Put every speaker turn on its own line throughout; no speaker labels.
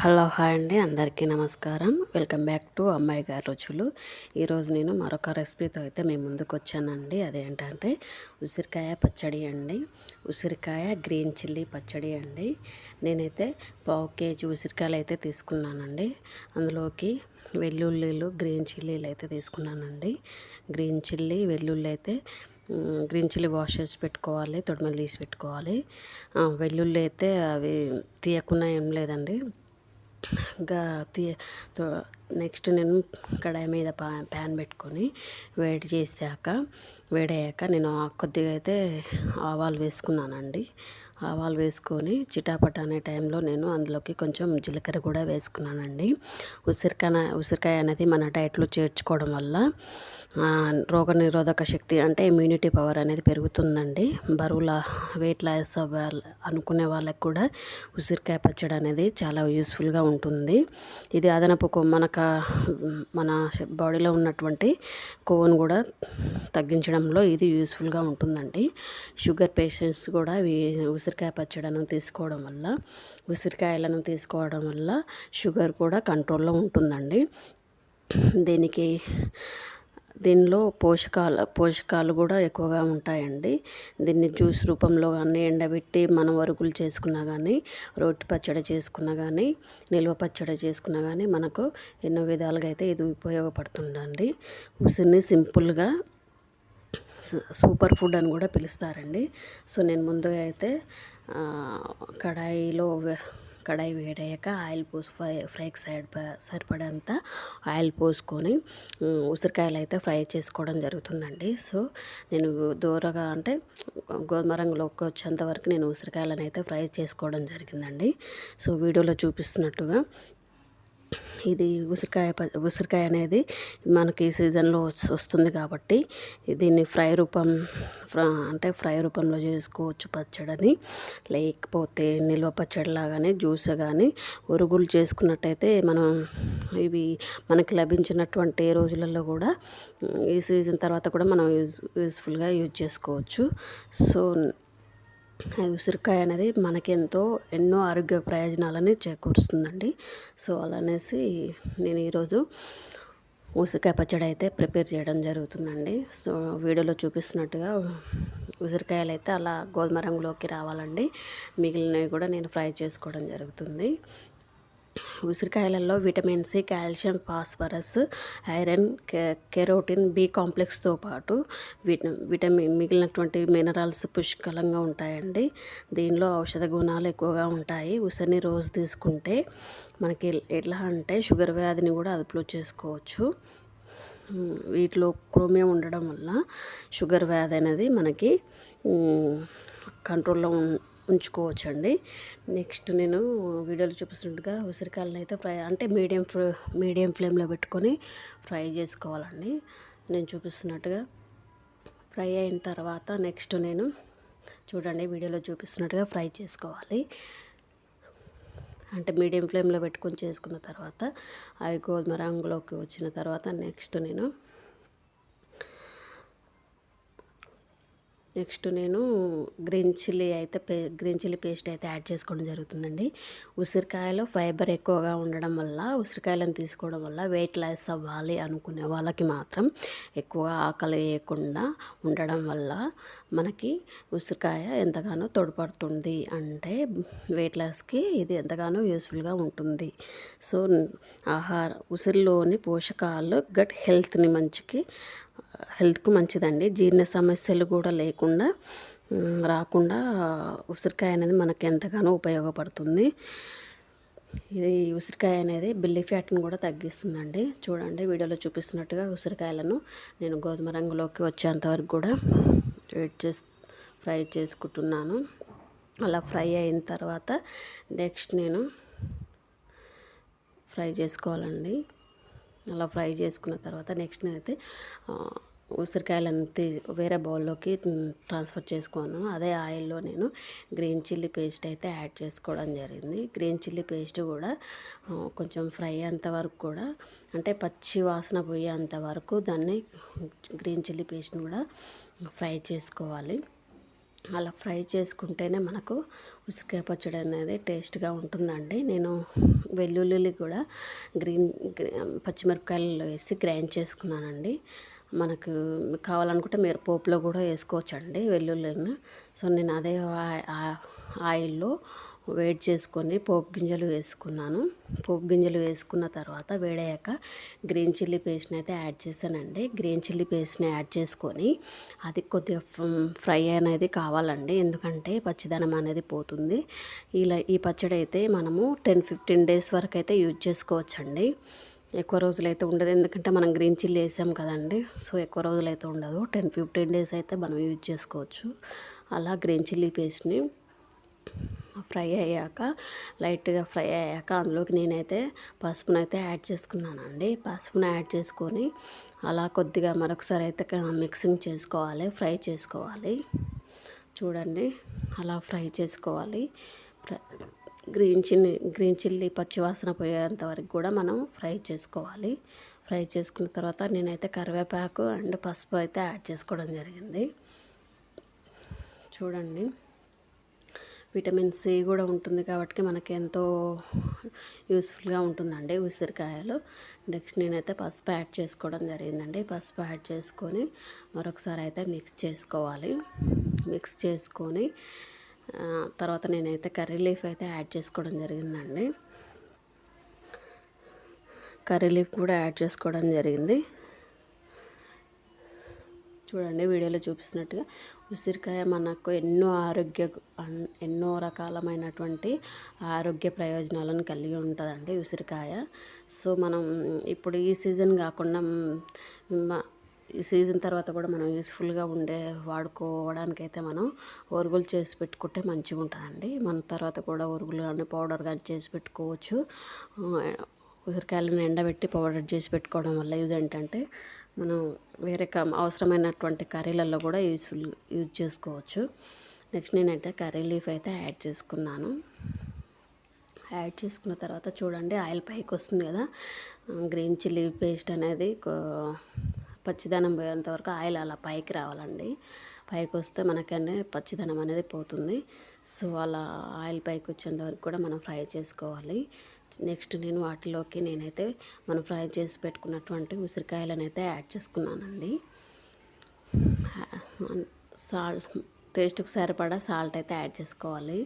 Hello hi అండి అందరికీ నమస్కారం. వెల్కమ్ బ్యాక్ టు అమ్మాయి గారి రుచులు. ఈరోజు నేను మరొక రెసిపీతో అయితే మేము ముందుకు వచ్చానండి. అదేంటంటే ఉసిరికాయ పచ్చడి అండి. ఉసిరికాయ గ్రీన్ చిల్లీ పచ్చడి అండి. నేనైతే పావు కేజీ ఉసిరికాయలు అయితే తీసుకున్నానండి. అందులోకి వెల్లుల్లిలు గ్రీన్ చిల్లీలు అయితే తీసుకున్నానండి. గ్రీన్ చిల్లీ వెల్లుల్లి అయితే గ్రీన్ చిల్లీ వాష్ చేసి పెట్టుకోవాలి తొడిమలు తీసి పెట్టుకోవాలి. వెల్లుల్లి అయితే అవి తీయకుండా ఏం లేదండి. ఇంకా నెక్స్ట్ నేను కడాయి మీద పా ప్యాన్ పెట్టుకొని వేడి చేశాక వేడయ్యాక నేను కొద్దిగా అయితే ఆవాలు వేసుకున్నానండి. ఆవాలు వేసుకొని చిటాపట అనే టైంలో నేను అందులోకి కొంచెం జీలకర్ర కూడా వేసుకున్నానండి. ఉసిరికాయ ఉసిరికాయ అనేది మన డైట్లో చేర్చుకోవడం వల్ల రోగనిరోధక శక్తి అంటే ఇమ్యూనిటీ పవర్ అనేది పెరుగుతుందండి. బరువుల వెయిట్ లాస్ అనుకునే వాళ్ళకి కూడా ఉసిరికాయ పచ్చడి అనేది చాలా యూస్ఫుల్గా ఉంటుంది. ఇది అదనపు మనక మన బాడీలో ఉన్నటువంటి కొవ్వును కూడా తగ్గించడంలో ఇది యూస్ఫుల్గా ఉంటుందండి. షుగర్ పేషెంట్స్ కూడా ఉసిరికాయ పచ్చడిను తీసుకోవడం వల్ల ఉసిరికాయలను తీసుకోవడం వల్ల షుగర్ కూడా కంట్రోల్లో ఉంటుందండి. దీనికి దీనిలో పోషకాలు పోషకాలు కూడా ఎక్కువగా ఉంటాయండి. దీన్ని జ్యూస్ రూపంలో కానీ ఎండబెట్టి మనం వరుకులు చేసుకున్నా కానీ రోటి పచ్చడి చేసుకున్నా కానీ నిల్వ పచ్చడి చేసుకున్నా కానీ మనకు ఎన్నో విధాలుగా అయితే ఇది ఉపయోగపడుతుందండి. ఉసిరిని సింపుల్గా సూపర్ ఫుడ్ అని కూడా పిలుస్తారండి. సో నేను ముందుగా అయితే కడాయిలో కడాయి వేడయ్యాక ఆయిల్ పోసి ఫ్రై ఫ్రైకి సైడ్ సరిపడంత ఆయిల్ పోసుకొని ఉసిరికాయలు అయితే ఫ్రై చేసుకోవడం జరుగుతుందండి. సో నేను దూరగా అంటే గోధుమ రంగులోకి వచ్చేంత వరకు నేను ఉసిరికాయలను అయితే ఫ్రై చేసుకోవడం జరిగిందండి. సో వీడియోలో చూపిస్తున్నట్టుగా ఇది ఉసిరికాయ ఉసిరికాయ అనేది మనకి ఈ సీజన్లో వస్తుంది కాబట్టి దీన్ని ఫ్రై రూపం ఫ్ర అంటే ఫ్రై రూపంలో చేసుకోవచ్చు పచ్చడిని. లేకపోతే నిల్వ పచ్చడి లాగానే జ్యూస్ కానీ ఉరుగులు చేసుకున్నట్టయితే మనం ఇవి మనకి లభించినటువంటి రోజులలో కూడా ఈ సీజన్ తర్వాత కూడా మనం యూజ్ యూస్ఫుల్గా యూజ్ చేసుకోవచ్చు. సో ఉసిరికాయ అనేది మనకెంతో ఎన్నో ఆరోగ్య ప్రయోజనాలని చేకూరుస్తుందండి. సో అలానేసి నేను ఈరోజు ఉసిరికాయ పచ్చడి అయితే ప్రిపేర్ చేయడం జరుగుతుందండి. సో వీడియోలో చూపిస్తున్నట్టుగా ఉసిరికాయలు అయితే అలా గోధుమ రంగులోకి రావాలండి. మిగిలినవి కూడా నేను ఫ్రై చేసుకోవడం జరుగుతుంది. ఉసిరికాయలలో vitamin C calcium phosphorus iron K- carotene B కాంప్లెక్స్తో పాటు విట విటమిన్ మిగిలినటువంటి మినరల్స్ పుష్కలంగా ఉంటాయండి. దీనిలో ఔషధ గుణాలు ఎక్కువగా ఉంటాయి. ఉసిరిని రోజు తీసుకుంటే మనకి ఎట్లా అంటే షుగర్ వ్యాధిని కూడా అదుపులో చేసుకోవచ్చు. వీటిలో క్రోమియం ఉండడం వల్ల షుగర్ వ్యాధి అనేది మనకి కంట్రోల్లో ఉం ఉంచుకోవచ్చండి. నెక్స్ట్ నేను వీడియోలో చూపిస్తున్నట్టుగా ఉసిరికాయలను అయితే ఫ్రై అంటే మీడియం మీడియం ఫ్లేమ్లో పెట్టుకొని ఫ్రై చేసుకోవాలండి. నేను చూపిస్తున్నట్టుగా ఫ్రై అయిన తర్వాత నెక్స్ట్ నేను చూడండి వీడియోలో చూపిస్తున్నట్టుగా ఫ్రై చేసుకోవాలి. అంటే మీడియం ఫ్లేమ్లో పెట్టుకొని చేసుకున్న తర్వాత అవి గోధుమ రంగులోకి వచ్చిన తర్వాత నెక్స్ట్ నేను నెక్స్ట్ నేను గ్రీన్ చిల్లీ అయితే పే గ్రీన్ చిల్లీ పేస్ట్ అయితే యాడ్ చేసుకోవడం జరుగుతుందండి. ఉసిరికాయలో ఫైబర్ ఎక్కువగా ఉండడం వల్ల ఉసిరికాయలను తీసుకోవడం వల్ల వెయిట్ లాస్ అవ్వాలి అనుకునే వాళ్ళకి మాత్రం ఎక్కువగా ఆకలి వేయకుండా ఉండడం వల్ల మనకి ఉసిరికాయ ఎంతగానో తోడ్పడుతుంది. అంటే వెయిట్ లాస్కి ఇది ఎంతగానో యూస్ఫుల్గా ఉంటుంది. సో ఆహార ఉసిరిలోని పోషకాలు గట్ హెల్త్ని మంచికి హెల్త్కు మంచిదండి. జీర్ణ సమస్యలు కూడా లేకుండా రాకుండా ఉసిరికాయ అనేది మనకు ఎంతగానో ఉపయోగపడుతుంది. ఇది ఉసిరికాయ అనేది బిల్లి ఫ్యాట్ని కూడా తగ్గిస్తుందండి. చూడండి వీడియోలో చూపిస్తున్నట్టుగా ఉసిరికాయలను నేను గోధుమ రంగులోకి వచ్చేంత వరకు కూడా వెయిట్ చేసి ఫ్రై చేసుకుంటున్నాను. అలా ఫ్రై అయిన తర్వాత నెక్స్ట్ నేను ఫ్రై చేసుకోవాలండి. అలా ఫ్రై చేసుకున్న తర్వాత నెక్స్ట్ నేనైతే ఉసిరికాయలంతా వేరే బౌల్లోకి ట్రాన్స్ఫర్ చేసుకోను అదే ఆయిల్లో నేను గ్రీన్ చిల్లీ పేస్ట్ అయితే యాడ్ చేసుకోవడం జరిగింది. గ్రీన్ చిల్లీ పేస్ట్ కూడా కొంచెం ఫ్రై అయ్యేంత వరకు కూడా అంటే పచ్చి వాసన పోయేంత వరకు దాన్ని గ్రీన్ చిల్లీ పేస్ట్ని కూడా ఫ్రై చేసుకోవాలి. అలా ఫ్రై చేసుకుంటేనే మనకు ఉసిరికాయ పచ్చడి అనేది టేస్ట్గా ఉంటుందండి. నేను వెల్లుల్లి కూడా గ్రీన్ పచ్చిమిరపకాయలు వేసి గ్రైండ్ చేసుకున్నానండి. మనకు కావాలనుకుంటే మీరు పోపులో కూడా వేసుకోవచ్చండి వెల్లుల్లిని. సో నేను అదే ఆయిల్లో వేడి చేసుకొని పోపు గింజలు వేసుకున్నాను. పోపు గింజలు వేసుకున్న తర్వాత వేడయ్యాక గ్రీన్ చిల్లీ పేస్ట్ని అయితే యాడ్ చేశానండి. గ్రీన్ చిల్లీ పేస్ట్ని యాడ్ చేసుకొని అది కొద్దిగా ఫ్రై అనేది కావాలండి. ఎందుకంటే పచ్చిదనం అనేది పోతుంది. ఇలా ఈ పచ్చడి అయితే మనము టెన్ ఫిఫ్టీన్ డేస్ వరకు అయితే యూజ్ చేసుకోవచ్చండి. ఎక్కువ రోజులు అయితే ఉండదు. ఎందుకంటే మనం గ్రీన్ చిల్లీ వేసాం కదండి. సో ఎక్కువ రోజులు అయితే ఉండదు. టెన్ ఫిఫ్టీన్ డేస్ అయితే మనం యూజ్ చేసుకోవచ్చు. అలా గ్రీన్ చిల్లీ పేస్ట్ని ఫ్రై అయ్యాక లైట్గా ఫ్రై అయ్యాక అందులోకి నేనైతే పసుపునైతే యాడ్ చేసుకున్నానండి. పసుపును యాడ్ చేసుకొని అలా కొద్దిగా మరొకసారి అయితే మిక్సింగ్ చేసుకోవాలి ఫ్రై చేసుకోవాలి. చూడండి అలా ఫ్రై చేసుకోవాలి. గ్రీన్ చిల్లీ గ్రీన్ చిల్లీ పచ్చివాసన పోయేంత వరకు కూడా మనం ఫ్రై చేసుకోవాలి. ఫ్రై చేసుకున్న తర్వాత నేనైతే కరివేపాకు అండ్ పసుపు అయితే యాడ్ చేసుకోవడం జరిగింది. చూడండి. విటమిన్ సి కూడా ఉంటుంది కాబట్టి మనకి ఎంతో యూస్ఫుల్గా ఉంటుందండి ఉసిరికాయలు. నెక్స్ట్ నేనైతే పసుపు యాడ్ చేసుకోవడం జరిగిందండి. పసుపు యాడ్ చేసుకొని మరొకసారి అయితే మిక్స్ చేసుకోవాలి. మిక్స్ చేసుకొని తర్వాత నేనైతే కర్రీ లీఫ్ అయితే యాడ్ చేసుకోవడం జరిగిందండి. కర్రీ లీఫ్ కూడా యాడ్ చేసుకోవడం జరిగింది. చూడండి వీడియోలో చూపిస్తున్నట్టుగా ఉసిరికాయ మనకు ఎన్నో ఆరోగ్య ఎన్నో రకాలమైనటువంటి ఆరోగ్య ప్రయోజనాలను కలిగి ఉంటుందండి ఉసిరికాయ. సో మనం ఇప్పుడు ఈ సీజన్ కాకుండా ఈ సీజన్ తర్వాత కూడా మనం యూస్ఫుల్గా ఉండే వాడుకోవడానికి అయితే మనం ఒరుగులు చేసి పెట్టుకుంటే మంచిగా ఉంటుందండి మన తర్వాత కూడా ఒరుగులు కానీ పౌడర్ కానీ చేసి పెట్టుకోవచ్చు. ఉసిరికాయలను ఎండబెట్టి పౌడర్ చేసి పెట్టుకోవడం వల్ల యూజ్ ఏంటంటే మనం వేరే అవసరమైనటువంటి కర్రీలలో కూడా యూస్ఫుల్ యూజ్ చేసుకోవచ్చు. నెక్స్ట్ నేనైతే కర్రీ లీఫ్ అయితే యాడ్ చేసుకున్నాను. యాడ్ చేసుకున్న తర్వాత చూడండి ఆయిల్ పైకి వస్తుంది కదా గ్రీన్ చిల్లీ పేస్ట్ అనేది పచ్చిదనం పోయేంత వరకు ఆయిల్ అలా పైకి రావాలండి. పైకి వస్తే మనకనే పచ్చిదనం అనేది పోతుంది. సో అలా ఆయిల్ పైకి వచ్చేంత వరకు కూడా మనం ఫ్రై చేసుకోవాలి. నెక్స్ట్ నేను వాటిలోకి నేనైతే మనం ఫ్రై చేసి పెట్టుకున్నటువంటి ఉసిరికాయలను అయితే యాడ్ చేసుకున్నానండి. సాల్ట్ టేస్ట్కి సరిపడా సాల్ట్ అయితే యాడ్ చేసుకోవాలి.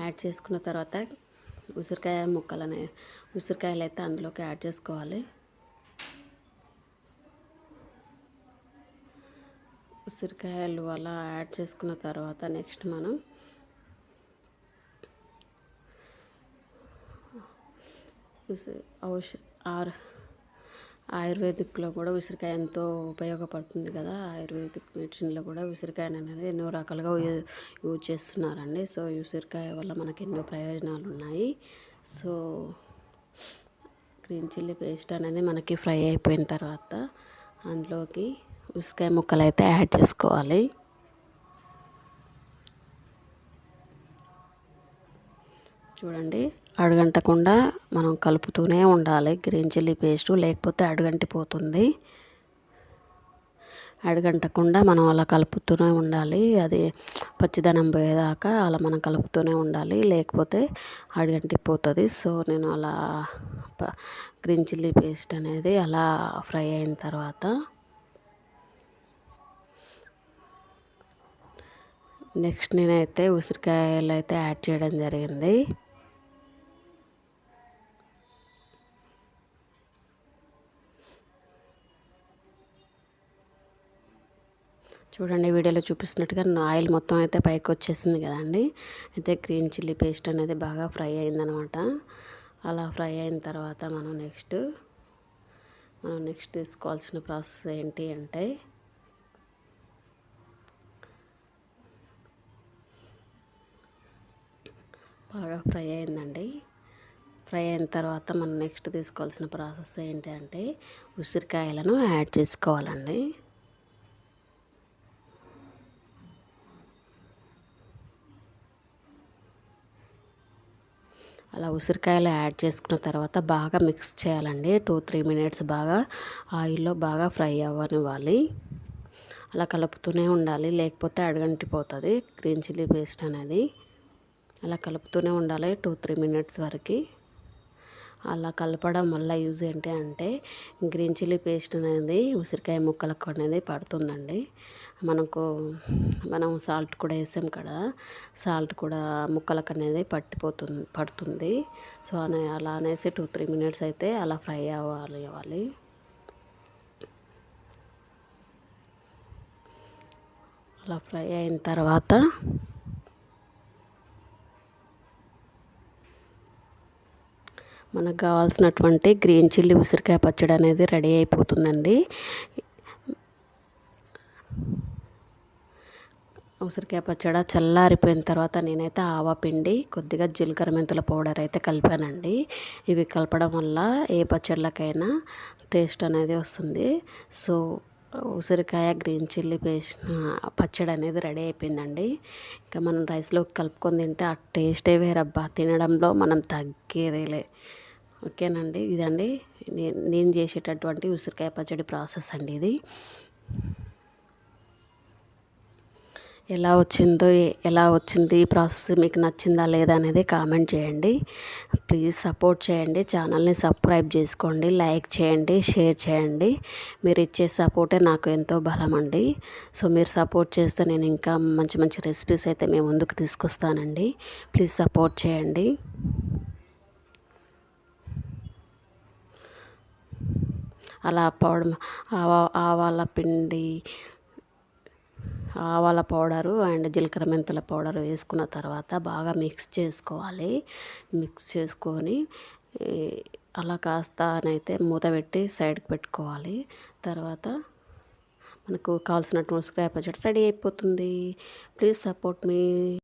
యాడ్ చేసుకున్న తర్వాత ఉసిరికాయ ముక్కలని ఉసిరికాయలు అయితే అందులోకి యాడ్ చేసుకోవాలి. ఉసిరికాయలు అలా యాడ్ చేసుకున్న తర్వాత నెక్స్ట్ మనం ఔష ఆర్ ఆయుర్వేదిక్లో కూడా ఉసిరికాయ ఎంతో ఉపయోగపడుతుంది కదా. ఆయుర్వేదిక్ మెడిసిన్లో కూడా ఉసిరికాయ అనేది ఎన్నో రకాలుగా యూజ్ చేస్తున్నారండి. సో ఉసిరికాయ వల్ల మనకి ఎన్నో ప్రయోజనాలు ఉన్నాయి. సో గ్రీన్ చిల్లీ పేస్ట్ అనేది మనకి ఫ్రై అయిపోయిన తర్వాత అందులోకి ఉసిరికాయ ముక్కలు అయితే యాడ్ చేసుకోవాలి. చూడండి అడుగంటకుండా మనం కలుపుతూనే ఉండాలి. గ్రీన్ చిల్లీ పేస్ట్ లేకపోతే అడుగంటిపోతుంది. అడుగంటకుండా మనం అలా కలుపుతూనే ఉండాలి. అది పచ్చిదనం పోయేదాకా అలా మనం కలుపుతూనే ఉండాలి. లేకపోతే అడుగంటిపోతుంది. సో నేను అలా గ్రీన్ చిల్లీ పేస్ట్ అనేది అలా ఫ్రై అయిన తర్వాత నెక్స్ట్ నేనైతే ఉసిరికాయలు అయితే యాడ్ చేయడం జరిగింది. చూడండి వీడియోలో చూపిస్తున్నట్టుగా ఆయిల్ మొత్తం అయితే పైకి వచ్చేసింది కదండి. అయితే గ్రీన్ చిల్లీ పేస్ట్ అనేది బాగా ఫ్రై అయిందనమాట. అలా ఫ్రై అయిన తర్వాత మనం నెక్స్ట్ మనం నెక్స్ట్ తీసుకోవాల్సిన ప్రాసెస్ ఏంటి అంటే బాగా ఫ్రై అయిందండి. ఫ్రై అయిన తర్వాత మనం నెక్స్ట్ తీసుకోవాల్సిన ప్రాసెస్ ఏంటి అంటే ఉసిరికాయలను యాడ్ చేసుకోవాలండి. అలా ఉసిరికాయలు యాడ్ చేసుకున్న తర్వాత బాగా మిక్స్ చేయాలండి. టూ త్రీ మినిట్స్ బాగా ఆయిల్లో బాగా ఫ్రై అవ్వనివ్వాలి. అలా కలుపుతూనే ఉండాలి లేకపోతే అడగంటిపోతుంది. గ్రీన్ చిల్లీ పేస్ట్ అనేది అలా కలుపుతూనే ఉండాలి టూ త్రీ మినిట్స్ వరకు. అలా కలపడం వల్ల యూజ్ ఏంటి అంటే గ్రీన్ చిల్లీ పేస్ట్ అనేది ఉసిరికాయ ముక్కలకు అనేది పడుతుందండి. మనకు మనం సాల్ట్ కూడా వేసాం కదా సాల్ట్ కూడా ముక్కలకు అనేది పట్టిపోతుంది పడుతుంది. సో అనే అలా అనేసి టూ త్రీ మినిట్స్ అయితే అలా ఫ్రై అవ్వాలి అవ్వాలి. అలా ఫ్రై అయిన తర్వాత మనకు కావాల్సినటువంటి గ్రీన్ చిల్లీ ఉసిరికాయ పచ్చడి అనేది రెడీ అయిపోతుందండి. ఉసిరికాయ పచ్చడి చల్లారిపోయిన తర్వాత నేనైతే ఆవపిండి కొద్దిగా జీలకర్ర మెంతుల పౌడర్ అయితే కలిపానండి. ఇవి కలపడం వల్ల ఏ పచ్చళ్ళకైనా టేస్ట్ అనేది వస్తుంది. సో ఉసిరికాయ గ్రీన్ చిల్లీ పేస్ట్ పచ్చడి అనేది రెడీ అయిపోయిందండి. ఇంకా మనం రైస్లో కలుపుకొని తింటే ఆ టేస్టే వేరబ్బా. తినడంలో మనం తగ్గేదేలే. ఓకేనండి. ఇదండి. నేను చేసేటటువంటి ఉసిరికాయ పచ్చడి ప్రాసెస్ అండి ఇది. ఎలా వచ్చిందో ఎలా వచ్చింది ఈ ప్రాసెస్ మీకు నచ్చిందా లేదా అనేది కామెంట్ చేయండి. ప్లీజ్ సపోర్ట్ చేయండి. ఛానల్ని సబ్స్క్రైబ్ చేసుకోండి. లైక్ చేయండి. షేర్ చేయండి. మీరు ఇచ్చే సపోర్టే నాకు ఎంతో బలం అండి సో మీరు సపోర్ట్ చేస్తే నేను ఇంకా మంచి మంచి రెసిపీస్ అయితే మేము ముందుకు తీసుకొస్తానండి. ప్లీజ్ సపోర్ట్ చేయండి. అలా పౌడర్ ఆవా ఆవాల పిండి ఆవాల పౌడరు అండ్ జీలకర్ర మెంతుల పౌడర్ వేసుకున్న తర్వాత బాగా మిక్స్ చేసుకోవాలి. మిక్స్ చేసుకొని అలా కాస్తనైతే మూత పెట్టి సైడ్కి పెట్టుకోవాలి. తర్వాత మనకు కావాల్సినటువంటి స్క్రాప్ వచ్చేట రెడీ అయిపోతుంది. Please support me